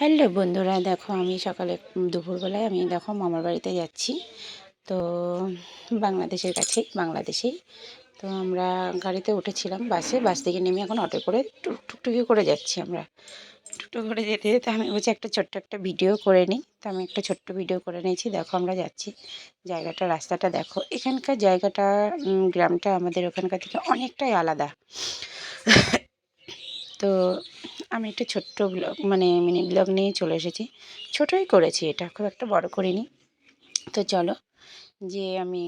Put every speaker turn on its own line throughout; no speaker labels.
Hello বন্ধুরা, দেখো আমি সকালে দুপুরবেলায় আমি দেখো মামার বাড়িতে যাচ্ছি। তো বাংলাদেশের কাছে বাংলাদেশেই। তো আমরা গাড়িতে উঠেছিলাম বাসে, বাস থেকে নেমে এখন অটো করে টুক টুকটুকি করে যাচ্ছি আমরা। টুকটুক করে যেতে যেতে আমি বলছি একটা ছোট্ট একটা ভিডিও করে নিই। তো আমি একটা ছোট্ট ভিডিও করে নিয়েছি, দেখো আমরা যাচ্ছি। জায়গাটা, রাস্তাটা দেখো। এখানকার জায়গাটা গ্রামটা আমাদের ওখানকার থেকে অনেকটাই আলাদা। তো আমি একটা ছোট্ট ব্লগ মানে মিনি ব্লগ নিয়ে চলে এসেছি। ছোটোই করেছি এটা, খুব একটা বড় করিনি। তো চলো, যে আমি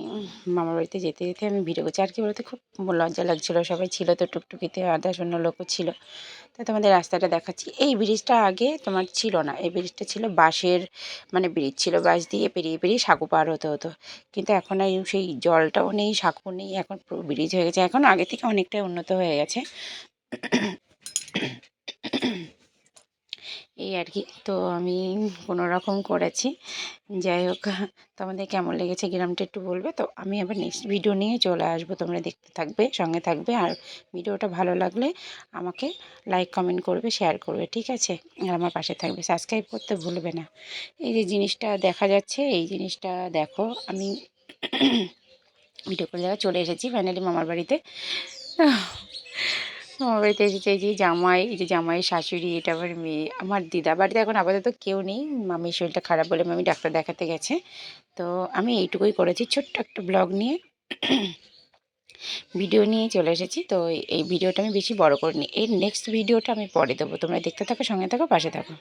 মামার বাড়িতে যেতে যেতে আমি ভিডিও করছি আর কি বলতে, খুব লজ্জা লাগছিল, সবাই ছিল তো টুকটুকিতে, আধা শূন্য লোকও ছিল। তো তোমাদের রাস্তাটা দেখাচ্ছি। এই ব্রিজটা আগে তোমার ছিল না, এই ব্রিজটা ছিল বাঁশের মানে ব্রিজ ছিল, বাঁশ দিয়ে পেরিয়ে পেরিয়ে সাঁকু পার হতে হতো। কিন্তু এখন আর সেই জলটাও নেই, সাঁকু নেই, এখন ব্রিজ হয়ে গেছে। এখন আগে থেকে অনেকটাই উন্নত হয়ে গেছে। এই আর কি। তো আমি কোনো রকম করেছি। যাই হোক, তোমাদের কেমন লেগেছে গ্রামটা একটু বলবে? তো আমি আবার নেক্সট ভিডিও নিয়ে চলে আসব। তোমরা দেখতে থাকবে, সঙ্গে থাকবে। আর ভিডিওটা ভালো লাগলে আমাকে লাইক কমেন্ট করবে শেয়ার করবে, ঠিক আছে? আর আমার পাশে থাকবে। সাবস্ক্রাইব করতে ভুলবে না। এই যে জিনিসটা দেখা যাচ্ছে, এই জিনিসটা দেখো। আমি ভিডিও করে দেখা চলে এসেছি। ফাইনালি মামার বাড়িতে। আমার বাড়িতে এসেছে এই যে জামাই, এই যে জামাই শাশুড়ি, এটা আমার মেয়ে। আমার দিদা বাড়িতে এখন আপাতত কেউ নেই। মামির শরীরটা খারাপ বলে মামি ডাক্তার দেখাতে গেছে। তো আমি এইটুকুই করেছি, ছোট্ট একটা ব্লগ নিয়ে। ভিডিও নিয়ে চলে এসেছি। তো এই ভিডিওটা আমি বেশি বড় করিনি এর নেক্সট ভিডিওটা আমি পরে দেবো। তোমরা দেখতে থাকো, সঙ্গে থাকো, পাশে থাকো।